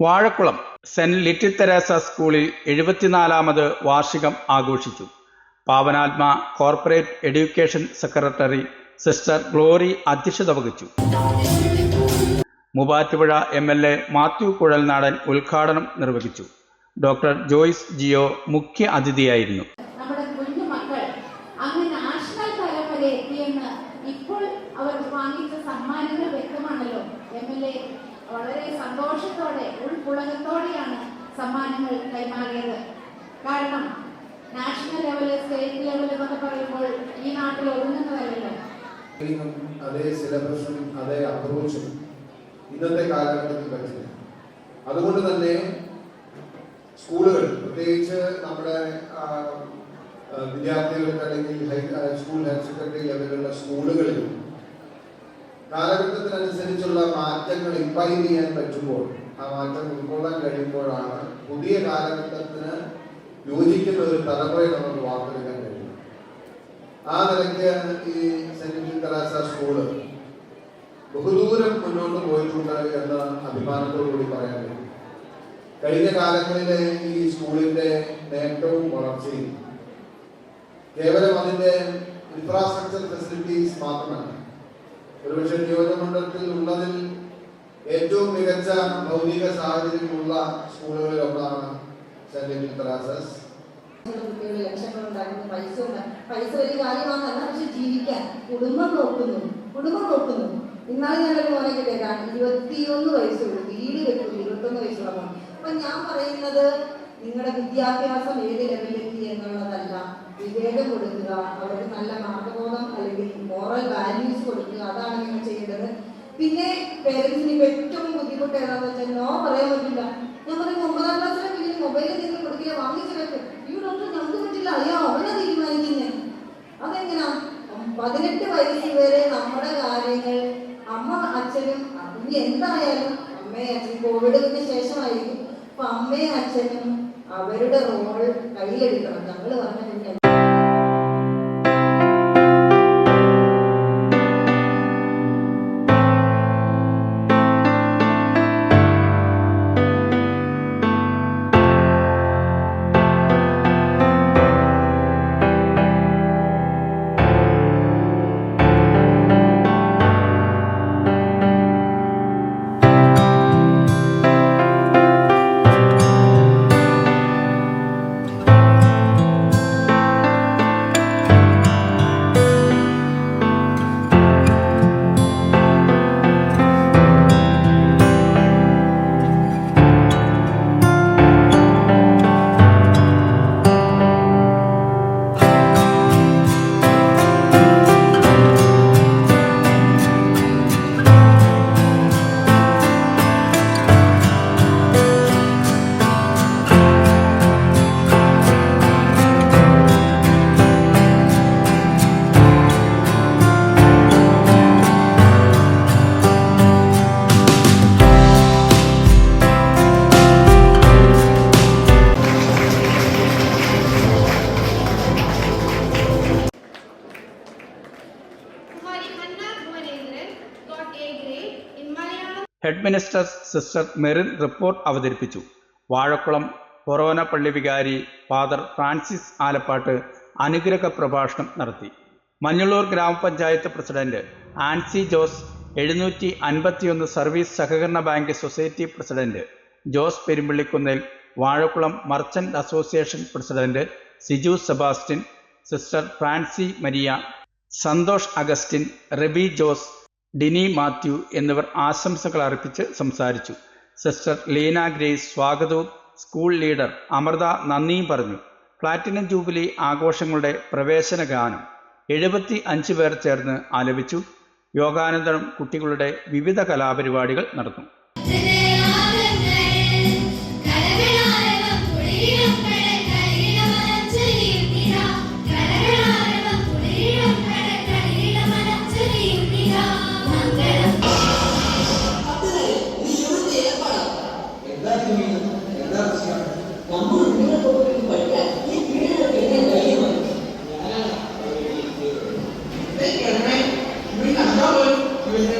Vazhakulam saint little Teresa സ്കൂളിൽ എഴുപത്തിനാലാമത് വാർഷികം ആഘോഷിച്ചു. Pavanatma corporate education secretary sister Glory അധ്യക്ഷത വഹിച്ചു. Muvattupuzha M L A Mathew Kuzhalnadan ഉദ്ഘാടനം നിർവഹിച്ചു. ഡോക്ടർ ജോയ്സ് ജിയോ മുഖ്യ അതിഥിയായിരുന്നു നമ്മുടെ കുഞ്ഞു മക്കൾ അങ്ങ് നാഷണൽ തലം വരെ എത്തിയെന്ന് ഇപ്പോൾ അവർ വാങ്ങിച്ച സമ്മാനങ്ങൾ വ്യക്തമാണല്ലോ എം എൽ എ വളരെ സന്തോഷത്തോടെ ഉൾപുളകത്തോടെയാണ് സമ്മാനങ്ങൾ കൈമാറിയത്. കാരണം നാഷണൽ ലെവൽ സ്റ്റേറ്റ് ലെവൽ എന്നൊക്കെ പറയുമ്പോൾ ഈ നാട്ടിൽ ഒതുങ്ങുന്നതല്ലല്ലോ അതേ സിലബസും അതേ അപ്രോച്ചും ഇന്നത്തെ കാലഘട്ടത്തിൽ പറ്റില്ല. അതുകൊണ്ട് തന്നെ സ്കൂളുകൾ പ്രത്യേകിച്ച് നമ്മുടെ വിദ്യാർത്ഥികൾക്ക് അല്ലെങ്കിൽ സ്കൂൾ ഹയർ സെക്കൻഡറി ലെവലിലുള്ള സ്കൂളുകളിൽ കാലഘട്ടത്തിനനുസരിച്ചുള്ള മാറ്റങ്ങൾ ഇമ്പൈൻ ചെയ്യാൻ പറ്റുമ്പോൾ ആ മാറ്റം ഉൾക്കൊള്ളാൻ കഴിയുമ്പോഴാണ് പുതിയ കാലഘട്ടത്തിന് യോജിക്കുന്ന ഒരു തലമുറയെ നമുക്ക് വാർത്തെടുക്കാൻ കഴിയും ആ നിലയ്ക്ക് ഈ സെന്റ് തെരേസ സ്കൂൾ ബഹുദൂരം മുന്നോട്ട് പോയിട്ടുണ്ട് എന്ന അഭിമാനത്തോടു കൂടി പറയാൻ കഴിയും. കഴിഞ്ഞ കാലങ്ങളിലെ ഈ സ്കൂളിന്റെ നേട്ടവും വളർച്ചയും കേവലം അതിന്റെ ഇൻഫ്രാസ്ട്രക്ചർ ഫെസിലിറ്റീസ് മാത്രമല്ല ഒരുപക്ഷെ നിയോജകമണ്ഡലത്തിൽ ഉള്ളതിൽ ഏറ്റവും മികച്ച ഭൗതിക സാഹചര്യമുള്ള സ്കൂളുകളിൽ ഒന്നാണ് സെന്റ് പക്ഷെ ജീവിക്കാൻ. കുടുംബം നോക്കുന്നു കുടുംബം നോക്കുന്നു. ഞാനൊരു മോനെ ഞാൻ പറയുന്നത് നിങ്ങളുടെ വിദ്യാഭ്യാസം ഏത് ലെവലിലെത്തി എന്നുള്ളതല്ല. വിവേകം കൊടുക്കുക അവർക്ക് നല്ല മാർഗബോധം അല്ലെങ്കിൽ പിന്നെ പേരൻസിന് ഏറ്റവും ബുദ്ധിമുട്ട് ഏതാണെന്ന് വെച്ചാൽ നോ പറയാൻ പറ്റില്ല. ഞാൻ പറയും ഒമ്പതാം ക്ലാസ്സിലെ പിന്നെ മൊബൈൽ നിങ്ങൾ കൊടുക്കുക വാങ്ങിച്ചിട്ട് ഈ ഡോക്ടർ നമുക്ക് പറ്റില്ല അയ്യോ അവനെ തീരുമാനിക്കുന്നേ. അതെങ്ങനാ? പതിനെട്ട് വയസ്സ് വരെ നമ്മുടെ കാര്യങ്ങൾ അമ്മ അച്ഛനും ഇനി എന്തായാലും അമ്മയും അച്ഛനും കോവിഡിന് ശേഷമായിരിക്കും. അപ്പൊ അമ്മയും അച്ഛനും അവരുടെ റോൾ കയ്യിലെടുക്കണം. ഞങ്ങൾ പറഞ്ഞ head minister sister Merin report അവതരിപ്പിച്ചു. വാഴക്കുളം കൊറോന പള്ളി വികാരി ഫാദർ ഫ്രാൻസിസ് ആലപ്പാട്ട് അനുഗ്രഹ പ്രഭാഷണം നടത്തി. മഞ്ഞളൂർ ഗ്രാമപഞ്ചായത്ത് പ്രസിഡന്റ് ആൻസി ജോസ് എഴുന്നൂറ്റി അൻപത്തിയൊന്ന് സർവീസ് സഹകരണ bank society president Jose Perumpallikunnil Vazhakulam merchant association president Siju Sebastian sister Francy Maria Santhosh Augustine Rabi Jose Dini Mathew എന്നിവർ ആശംസകൾ അർപ്പിച്ച് സംസാരിച്ചു. സിസ്റ്റർ ലീന ഗ്രേസ് സ്വാഗതവും സ്കൂൾ ലീഡർ അമൃത നന്ദിയും പറഞ്ഞു. പ്ലാറ്റിനം ജൂബിലി ആഘോഷങ്ങളുടെ പ്രവേശന ഗാനം എഴുപത്തി അഞ്ച് പേർ ചേർന്ന് ആലപിച്ചു. യോഗാനന്തരം കുട്ടികളുടെ വിവിധ കലാപരിപാടികൾ നടന്നു. നടക്കാൻ പോലും ഇവർക്ക്